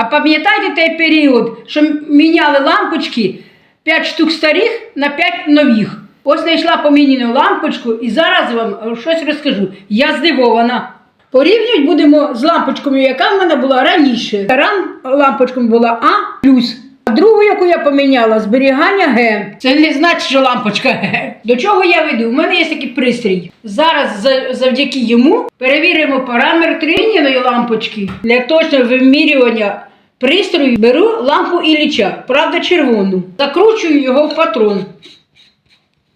А пам'ятаєте той період, що міняли лампочки 5 штук старих на 5 нових? Ось знайшла поміняну лампочку і зараз вам е, щось розкажу. Я здивована. Порівнювати будемо з лампочкою, яка в мене була раніше. Ран лампочкою була А А другу, яку я поміняла, зберігання Г. Це не значить, що лампочка Г. До чого я веду? У мене є такий пристрій. Зараз завдяки йому перевіримо параметри лінійної лампочки. Для точного вимірювання пристрою беру лампу Ілліча, правда червону. Закручую його в патрон.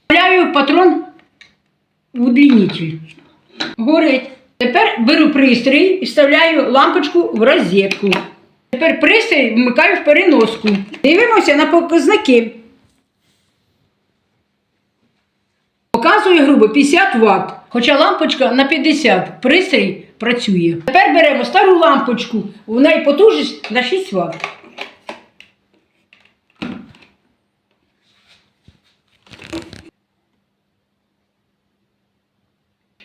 Вставляю патрон в удлінитель. Горить. Тепер беру пристрій і вставляю лампочку в розетку. Тепер пристрій вмикаю в переноску. Дивимося на показники. Показує грубо 50 Вт, хоча лампочка на 50 пристрій працює. Тепер беремо стару лампочку, у неї потужність на 6 Вт.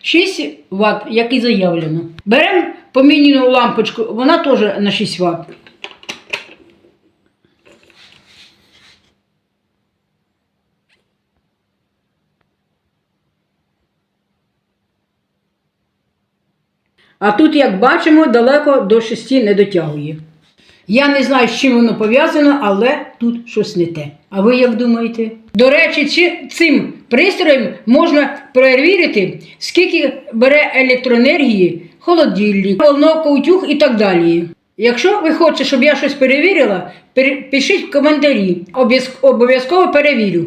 Шість Вт, як і заявлено. Беремо поміняну лампочку, вона теж на 6 Вт. А тут, як бачимо, далеко до 6 не дотягує. Я не знаю, з чим воно пов'язано, але тут щось не те. А ви як думаєте? До речі, цим пристроєм можна перевірити, скільки бере електроенергії, холодильник, волновка, і так далі. Якщо ви хочете, щоб я щось перевірила, пишіть в коментарі. Обов'язково перевірю.